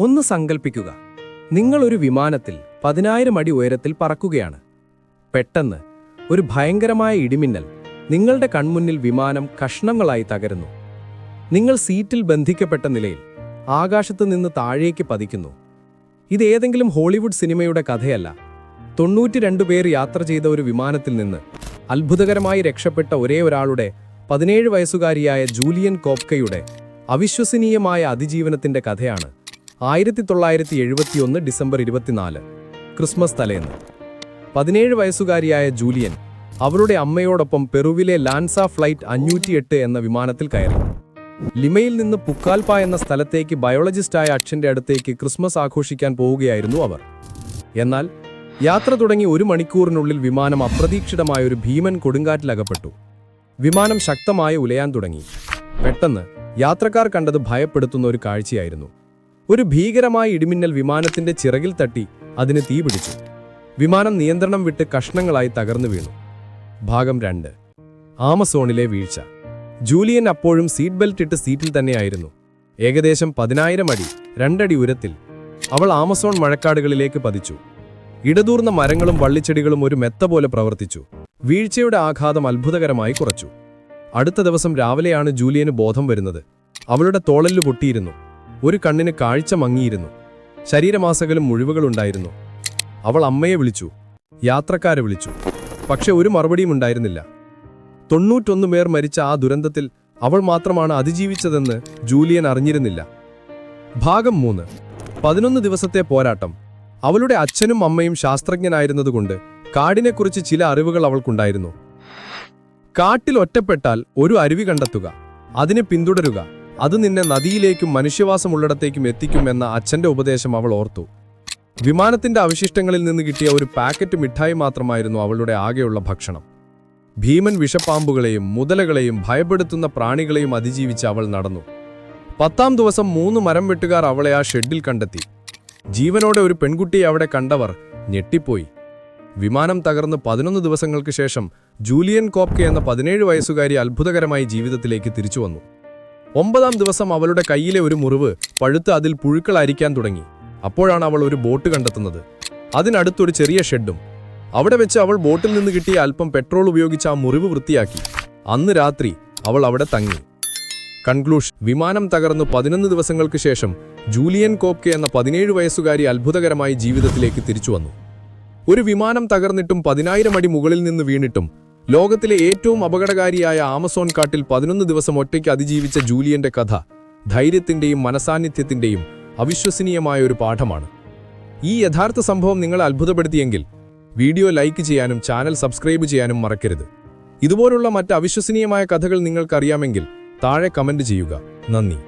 ഒന്ന് സങ്കൽപ്പിക്കുക. നിങ്ങളൊരു വിമാനത്തിൽ പതിനായിരം അടി ഉയരത്തിൽ പറക്കുകയാണ്. പെട്ടെന്ന് ഒരു ഭയങ്കരമായ ഇടിമിന്നൽ നിങ്ങളുടെ കൺമുന്നിൽ വിമാനം കഷ്ണങ്ങളായി തകരുന്നു. നിങ്ങൾ സീറ്റിൽ ബന്ധിക്കപ്പെട്ട നിലയിൽ ആകാശത്ത് നിന്ന് താഴേക്ക് പതിക്കുന്നു. ഇത് ഏതെങ്കിലും ഹോളിവുഡ് സിനിമയുടെ കഥയല്ല. തൊണ്ണൂറ്റിരണ്ട് പേർ യാത്ര ചെയ്ത ഒരു വിമാനത്തിൽ നിന്ന് അത്ഭുതകരമായി രക്ഷപ്പെട്ട ഒരേ ഒരാളുടെ പതിനേഴ് വയസ്സുകാരിയായ ജൂലിയൻ കോപ്കയുടെ അവിശ്വസനീയമായ അതിജീവനത്തിന്റെ കഥയാണ് ആയിരത്തി തൊള്ളായിരത്തി എഴുപത്തിയൊന്ന് ഡിസംബർ ഇരുപത്തിനാല് ക്രിസ്മസ് തലേന്ന്. പതിനേഴ് വയസ്സുകാരിയായ ജൂലിയൻ അവരുടെ അമ്മയോടൊപ്പം പെറുവിലെ ലാൻസ ഫ്ലൈറ്റ് അഞ്ഞൂറ്റിയെട്ട് എന്ന വിമാനത്തിൽ കയറി. ലിമയിൽ നിന്ന് പുക്കാൽപ എന്ന സ്ഥലത്തേക്ക് ബയോളജിസ്റ്റായ അച്ഛന്റെ അടുത്തേക്ക് ക്രിസ്മസ് ആഘോഷിക്കാൻ പോവുകയായിരുന്നു അവർ. എന്നാൽ യാത്ര തുടങ്ങി ഒരു മണിക്കൂറിനുള്ളിൽ വിമാനം അപ്രതീക്ഷിതമായ ഒരു ഭീമൻ കൊടുങ്കാറ്റിലകപ്പെട്ടു. വിമാനം ശക്തമായി ഉലയാൻ തുടങ്ങി. പെട്ടെന്ന് യാത്രക്കാർ കണ്ടത് ഭയപ്പെടുത്തുന്ന ഒരു കാഴ്ചയായിരുന്നു. ഒരു ഭീകരമായ ഇടിമിന്നൽ വിമാനത്തിന്റെ ചിറകിൽ തട്ടി അതിന് തീപിടിച്ചു വിമാനം നിയന്ത്രണം വിട്ട് കഷ്ണങ്ങളായി തകർന്നു വീണു. ഭാഗം രണ്ട്. ആമസോണിലെ വീഴ്ച. ജൂലിയൻ അപ്പോഴും സീറ്റ് ബെൽറ്റ് ഇട്ട് സീറ്റിൽ തന്നെയായിരുന്നു. ഏകദേശം പതിനായിരം അടി രണ്ടടി ഉയരത്തിൽ അവൾ ആമസോൺ മഴക്കാടുകളിലേക്ക് പതിച്ചു. ഇടതൂർന്ന മരങ്ങളും വള്ളിച്ചെടികളും ഒരു മെത്ത പോലെ പ്രവർത്തിച്ചു. വീഴ്ചയുടെ ആഘാതം അത്ഭുതകരമായി കുറച്ചു. അടുത്ത ദിവസം രാവിലെയാണ് ജൂലിയന് ബോധം വരുന്നത്. അവളുടെ തോളല്ലു പൊട്ടിയിരുന്നു. ഒരു കണ്ണിന് കാഴ്ച മങ്ങിയിരുന്നു. ശരീരമാസകലും മുഴിവുകളുണ്ടായിരുന്നു. അവൾ അമ്മയെ വിളിച്ചു യാത്രക്കാരെ വിളിച്ചു. പക്ഷെ ഒരു മറുപടിയും ഉണ്ടായിരുന്നില്ല. തൊണ്ണൂറ്റൊന്ന് പേർ മരിച്ച ആ ദുരന്തത്തിൽ അവൾ മാത്രമാണ് അതിജീവിച്ചതെന്ന് ജൂലിയൻ അറിഞ്ഞിരുന്നില്ല. ഭാഗം മൂന്ന്. പതിനൊന്ന് ദിവസത്തെ പോരാട്ടം. അവളുടെ അച്ഛനും അമ്മയും ശാസ്ത്രജ്ഞനായിരുന്നതുകൊണ്ട് കാടിനെക്കുറിച്ച് ചില അറിവുകൾ അവൾക്കുണ്ടായിരുന്നു. കാട്ടിൽ ഒറ്റപ്പെട്ടാൽ ഒരു അരുവി കണ്ടെത്തുക അതിനെ പിന്തുടരുക അത് നിന്നെ നദിയിലേക്കും മനുഷ്യവാസമുള്ളിടത്തേക്കും എത്തിക്കും എന്ന അച്ഛന്റെ ഉപദേശം അവൾ ഓർത്തു. വിമാനത്തിന്റെ അവശിഷ്ടങ്ങളിൽ നിന്ന് കിട്ടിയ ഒരു പാക്കറ്റ് മിഠായി മാത്രമായിരുന്നു അവളുടെ ആകെയുള്ള ഭക്ഷണം. ഭീമൻ വിഷപ്പാമ്പുകളെയും മുതലകളെയും ഭയപ്പെടുത്തുന്ന പ്രാണികളെയും അതിജീവിച്ച് അവൾ നടന്നു. പത്താം ദിവസം മൂന്ന് മരം വെട്ടുകാർ അവളെ ആ ഷെഡിൽ കണ്ടെത്തി. ജീവനോടെ ഒരു പെൺകുട്ടിയെ അവിടെ കണ്ടവർ ഞെട്ടിപ്പോയി. വിമാനം തകർന്ന് പതിനൊന്ന് ദിവസങ്ങൾക്ക് ശേഷം ജൂലിയൻ കോപ്കെ എന്ന പതിനേഴ് വയസ്സുകാരി അത്ഭുതകരമായി ജീവിതത്തിലേക്ക് തിരിച്ചു വന്നു ഒമ്പതാം ദിവസം അവളുടെ കയ്യിലെ ഒരു മുറിവ് പഴുത്ത് അതിൽ പുഴുക്കൾ അരിക്കാൻ തുടങ്ങി. അപ്പോഴാണ് അവൾ ഒരു ബോട്ട് കണ്ടെത്തുന്നത്. അതിനടുത്തൊരു ചെറിയ ഷെഡും. അവിടെ വെച്ച് അവൾ ബോട്ടിൽ നിന്ന് കിട്ടിയ അല്പം പെട്രോൾ ഉപയോഗിച്ച് ആ മുറിവ് വൃത്തിയാക്കി. അന്ന് രാത്രി അവൾ അവിടെ തങ്ങി. കൺക്ലൂഷൻ വിമാനം തകർന്ന് പതിനൊന്ന് ദിവസങ്ങൾക്ക് ശേഷം ജൂലിയൻ കോപ്കെ എന്ന പതിനേഴ് വയസ്സുകാരി അത്ഭുതകരമായി ജീവിതത്തിലേക്ക് തിരിച്ചു വന്നു. ഒരു വിമാനം തകർന്നിട്ടും പതിനായിരം അടി മുകളിൽ നിന്ന് വീണിട്ടും ലോകത്തിലെ ഏറ്റവും അപകടകാരിയായ ആമസോൺ കാട്ടിൽ പതിനൊന്ന് ദിവസം ഒറ്റയ്ക്ക് അതിജീവിച്ച ജൂലിയന്റെ കഥ ധൈര്യത്തിന്റെയും മനസാന്നിധ്യത്തിന്റെയും അവിശ്വസനീയമായ ഒരു പാഠമാണ്. ഈ യഥാർത്ഥ സംഭവം നിങ്ങളെ അത്ഭുതപ്പെടുത്തിയെങ്കിൽ വീഡിയോ ലൈക്ക് ചെയ്യാനും ചാനൽ സബ്സ്ക്രൈബ് ചെയ്യാനും മറക്കരുത്. ഇതുപോലുള്ള മറ്റ് അവിശ്വസനീയമായ കഥകൾ നിങ്ങൾക്കറിയാമെങ്കിൽ താഴെ കമന്റ് ചെയ്യുക. നന്ദി.